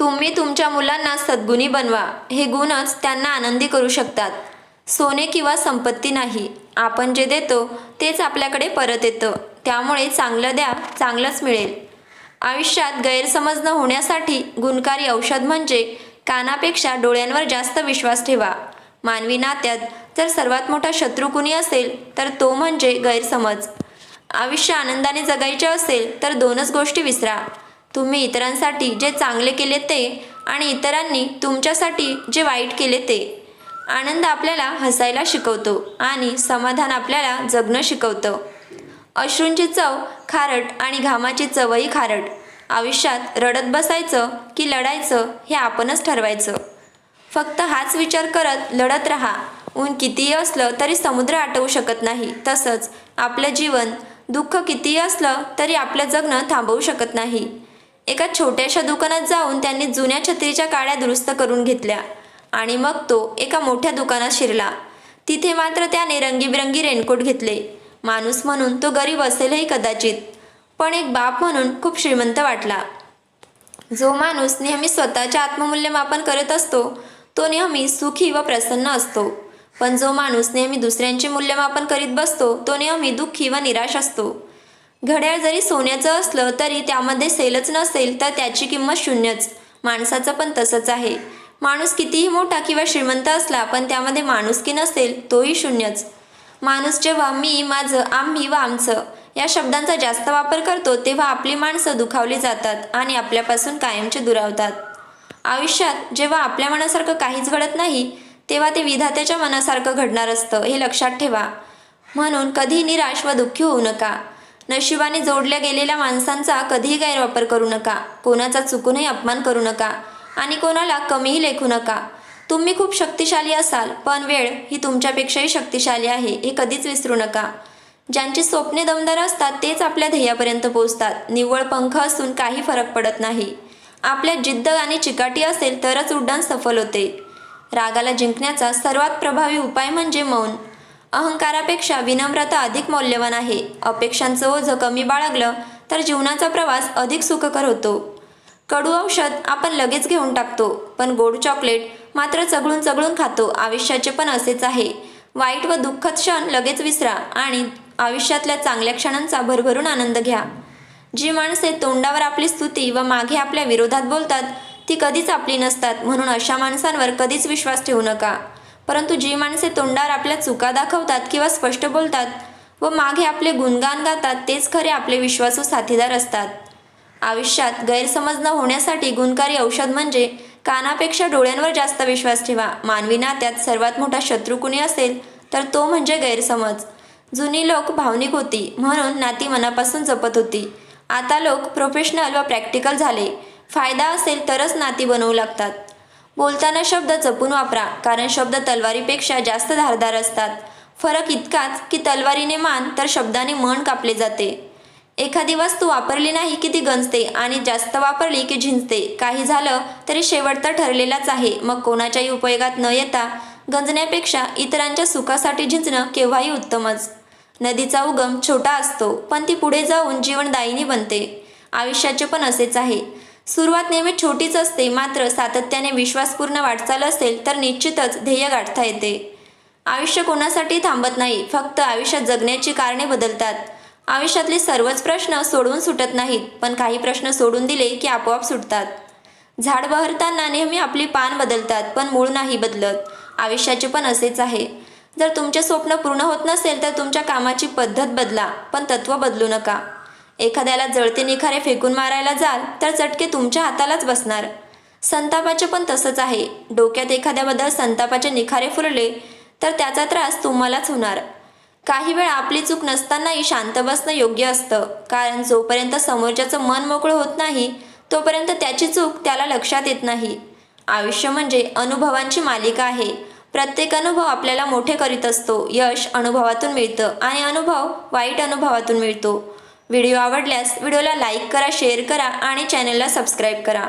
तुम्ही तुमच्या मुलांना सद्गुणी बनवा. हे गुणच त्यांना आनंदी करू शकतात. सोने किंवा संपत्ती नाही. आपण जे देतो तेच आपल्याकडे परत येतं. त्यामुळे चांगलं द्या चांगलंच मिळेल. आयुष्यात गैरसमज न होण्यासाठी गुणकारी औषध म्हणजे कानापेक्षा डोळ्यांवर जास्त विश्वास ठेवा. मानवी नात्यात जर सर्वात मोठा शत्रू कुणी असेल तर तो म्हणजे गैरसमज. आयुष्य आनंदाने जगायचे असेल तर दोनच गोष्टी विसरा. तुम्ही इतरांसाठी जे चांगले केले ते आणि इतरांनी तुमच्यासाठी जे वाईट केले ते. आनंद आपल्याला हसायला शिकवतो आणि समाधान आपल्याला जगणं शिकवतं. अश्रूंची चव खारट आणि घामाची चवही खारट. आयुष्यात रडत बसायचं की लढायचं हे आपणच ठरवायचं. फक्त हाच विचार करत लढत राहा. ऊन कितीही असलं तरी समुद्र आटवू शकत नाही. तसंच आपलं जीवन दुःख कितीही असलं तरी आपलं जगणं थांबवू शकत नाही. एका छोट्याशा दुकानात जाऊन त्यांनी जुन्या छत्रीच्या काड्या दुरुस्त करून घेतल्या आणि मग तो एका मोठ्या दुकानात शिरला. तिथे मात्र त्याने रंगीबिरंगी रेनकोट घेतले. माणूस म्हणून तो गरीब असेलही कदाचित पण एक बाप म्हणून खूप श्रीमंत वाटला. जो माणूस नेहमी स्वतःचे आत्ममूल्यमापन करत असतो तो नेहमी सुखी व प्रसन्न असतो. पण जो माणूस नेहमी दुसऱ्यांचे मूल्यमापन करीत बसतो तो नेहमी दुःखी व निराश असतो. घड्याळ जरी सोन्याचं असलं तरी त्यामध्ये सेलच नसेल तर त्याची किंमत शून्यच. माणसाचं पण तसंच आहे. माणूस कितीही मोठा किंवा श्रीमंत असला पण त्यामध्ये माणुसकी नसेल तोही शून्यच. माणूस जेव्हा मी माझं आम्ही व आमचं या शब्दांचा जास्त वापर करतो तेव्हा आपली माणसं दुखावली जातात आणि आपल्यापासून कायमचे दुरावतात. आयुष्यात जेव्हा आपल्या मनासारखं काहीच घडत नाही तेव्हा ते विधात्याच्या मनासारखं घडणार असतं हे लक्षात ठेवा. म्हणून कधी निराश व दुःखी होऊ नका. नशिबाने जोडल्या गेलेल्या माणसांचा कधीही गैरवापर करू नका. कोणाचा चुकूनही अपमान करू नका. आणि कोणाला कमीही लेखू नका. तुम्ही खूप शक्तिशाली असाल पण वेळ ही तुमच्यापेक्षाही शक्तिशाली आहे हे कधीच विसरू नका. ज्यांची स्वप्ने दमदार असतात तेच आपल्या ध्येयापर्यंत पोहोचतात. निव्वळ पंख असून काही फरक पडत नाही. आपल्या जिद्द आणि चिकाटी असेल तरच उड्डाण सफल होते. रागाला जिंकण्याचा सर्वात प्रभावी उपाय म्हणजे मौन. अहंकारापेक्षा विनम्रता अधिक मौल्यवान आहे. अपेक्षांचं ओझं कमी बाळगलं तर जीवनाचा प्रवास अधिक सुखकर होतो. कडू औषध आपण लगेच घेऊन टाकतो पण गोड चॉकलेट मात्र चगळून चगळून खातो. आयुष्याचे पण असेच आहे. वाईट व दुःखद क्षण लगेच विसरा आणि आयुष्यातल्या चांगल्या क्षणांचा भरभरून आनंद घ्या. जी माणसे तोंडावर आपली स्तुती व मागे आपल्या विरोधात बोलतात ती कधीच आपली नसतात म्हणून अशा माणसांवर कधीच विश्वास ठेवू नका. परंतु जी माणसे तोंडावर आपल्या चुका दाखवतात किंवा स्पष्ट बोलतात व मागे आपले गुणगान गातात तेच खरे आपले विश्वासू साथीदार असतात. आयुष्यात गैरसमज न होण्यासाठी गुणकारी औषध म्हणजे कानापेक्षा डोळ्यांवर जास्त विश्वास ठेवा. मानवी नात्यात सर्वात मोठा शत्रू कुणी असेल तर तो म्हणजे गैरसमज. जुनी लोक भावनिक होती म्हणून नाती मनापासून जपत होती. आता लोक प्रोफेशनल व प्रॅक्टिकल झाले. फायदा असेल तरच नाती बनवू लागतात. बोलताना शब्द जपून वापरा कारण शब्द तलवारीपेक्षा जास्त धारदार असतात. फरक इतकाच की तलवारीने मान तर शब्दाने मन कापले जाते. एखादी वस्तू वापरली नाही की ती गंजते आणि जास्त वापरली की झिंजते. काही झालं तरी शेवट तर ठरलेलाच आहे. मग कोणाच्याही उपयोगात न येता गंजण्यापेक्षा इतरांच्या सुखासाठी झिंजणं केव्हाही उत्तमच. नदीचा उगम छोटा असतो पण ती पुढे जाऊन जीवनदायिनी बनते. आयुष्याचे पण असेच आहे. सुरुवात नेहमी छोटीच असते मात्र सातत्याने विश्वासपूर्ण वाटचाल असेल तर निश्चितच ध्येय गाठता येते. आयुष्य कोणासाठी थांबत नाही फक्त आयुष्यात जगण्याची कारणे बदलतात. आयुष्यातले सर्वच प्रश्न सोडवून सुटत नाहीत पण काही प्रश्न सोडून दिले की आपोआप सुटतात. झाड बहरताना नेहमी आपली पान बदलतात पण मूळ नाही बदलत. आयुष्याचे पण असेच आहे. जर तुमचे स्वप्न पूर्ण होत नसेल तर तुमच्या कामाची पद्धत बदला पण तत्त्व बदलू नका. एखाद्याला जळते निखारे फेकून मारायला जाल तर चटके तुमच्या हातालाच बसणार. संतापाचे पण तसंच आहे. डोक्यात एखाद्याबद्दल संतापाचे निखारे फुलले तर त्याचा त्रास तुम्हालाच होणार. काही वेळा आपली चूक नसतानाही शांत बसणं योग्य असतं. कारण जोपर्यंत समोरच्याचं मन मोकळं होत नाही तोपर्यंत त्याची चूक त्याला लक्षात येत नाही. आयुष्य म्हणजे अनुभवांची मालिका आहे. प्रत्येक अनुभव आपल्याला मोठे करीत असतो. यश अनुभवातून मिळतं आणि अनुभव वाईट अनुभवातून मिळतो. व्हिडिओ आवडल्यास व्हिडिओला लाईक करा शेअर करा आणि चॅनलला सबस्क्राईब करा.